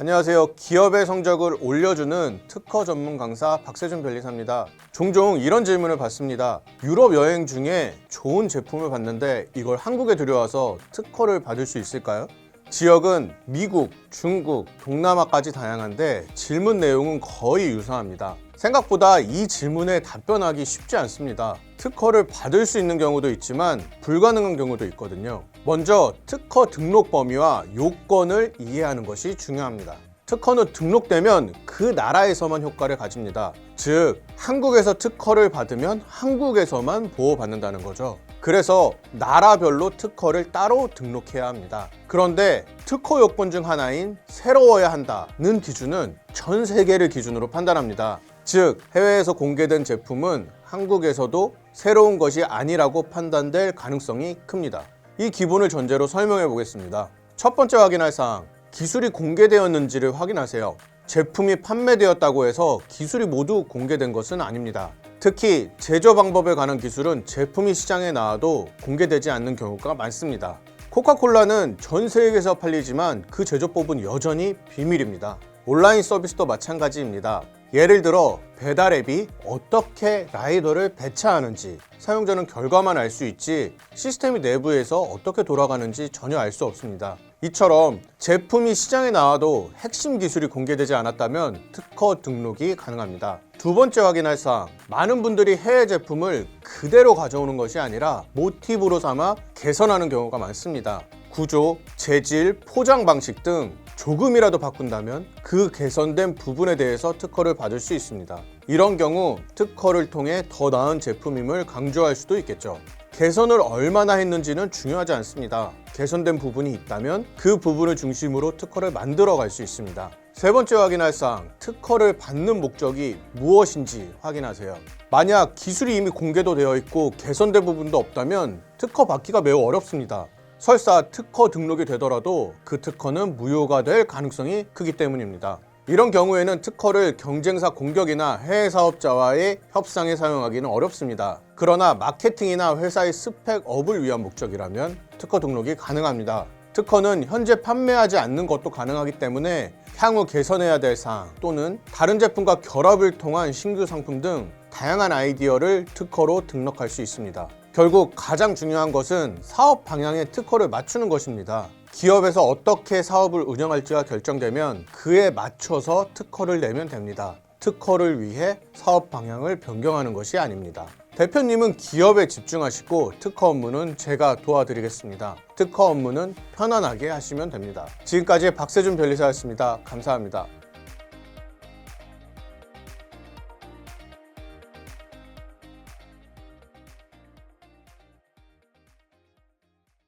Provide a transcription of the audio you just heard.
안녕하세요. 기업의 성적을 올려주는 특허 전문 강사 박세준 변리사입니다. 종종 이런 질문을 받습니다. 유럽 여행 중에 좋은 제품을 봤는데 이걸 한국에 들여와서 특허를 받을 수 있을까요? 지역은 미국, 중국, 동남아까지 다양한데 질문 내용은 거의 유사합니다. 생각보다 이 질문에 답변하기 쉽지 않습니다. 특허를 받을 수 있는 경우도 있지만 불가능한 경우도 있거든요. 먼저 특허 등록 범위와 요건을 이해하는 것이 중요합니다. 특허는 등록되면 그 나라에서만 효과를 가집니다. 즉, 한국에서 특허를 받으면 한국에서만 보호받는다는 거죠. 그래서 나라별로 특허를 따로 등록해야 합니다. 그런데 특허 요건 중 하나인 새로워야 한다는 기준은 전 세계를 기준으로 판단합니다. 즉, 해외에서 공개된 제품은 한국에서도 새로운 것이 아니라고 판단될 가능성이 큽니다. 이 기본을 전제로 설명해 보겠습니다. 첫 번째 확인할 사항, 기술이 공개되었는지를 확인하세요. 제품이 판매되었다고 해서 기술이 모두 공개된 것은 아닙니다. 특히 제조 방법에 관한 기술은 제품이 시장에 나와도 공개되지 않는 경우가 많습니다. 코카콜라는 전 세계에서 팔리지만 그 제조법은 여전히 비밀입니다. 온라인 서비스도 마찬가지입니다. 예를 들어 배달 앱이 어떻게 라이더를 배차하는지 사용자는 결과만 알 수 있지 시스템이 내부에서 어떻게 돌아가는지 전혀 알 수 없습니다. 이처럼 제품이 시장에 나와도 핵심 기술이 공개되지 않았다면 특허 등록이 가능합니다. 두 번째 확인할 사항, 많은 분들이 해외 제품을 그대로 가져오는 것이 아니라 모티브로 삼아 개선하는 경우가 많습니다. 구조, 재질, 포장 방식 등 조금이라도 바꾼다면 그 개선된 부분에 대해서 특허를 받을 수 있습니다. 이런 경우 특허를 통해 더 나은 제품임을 강조할 수도 있겠죠. 개선을 얼마나 했는지는 중요하지 않습니다. 개선된 부분이 있다면 그 부분을 중심으로 특허를 만들어 갈 수 있습니다. 세 번째 확인할 사항, 특허를 받는 목적이 무엇인지 확인하세요. 만약 기술이 이미 공개도 되어 있고 개선된 부분도 없다면 특허 받기가 매우 어렵습니다. 설사 특허 등록이 되더라도 그 특허는 무효가 될 가능성이 크기 때문입니다. 이런 경우에는 특허를 경쟁사 공격이나 해외 사업자와의 협상에 사용하기는 어렵습니다. 그러나 마케팅이나 회사의 스펙 업을 위한 목적이라면 특허 등록이 가능합니다. 특허는 현재 판매하지 않는 것도 가능하기 때문에 향후 개선해야 될 사항 또는 다른 제품과 결합을 통한 신규 상품 등 다양한 아이디어를 특허로 등록할 수 있습니다. 결국 가장 중요한 것은 사업 방향에 특허를 맞추는 것입니다. 기업에서 어떻게 사업을 운영할지가 결정되면 그에 맞춰서 특허를 내면 됩니다. 특허를 위해 사업 방향을 변경하는 것이 아닙니다. 대표님은 기업에 집중하시고 특허 업무는 제가 도와드리겠습니다. 특허 업무는 편안하게 하시면 됩니다. 지금까지 박세준 변리사였습니다. 감사합니다.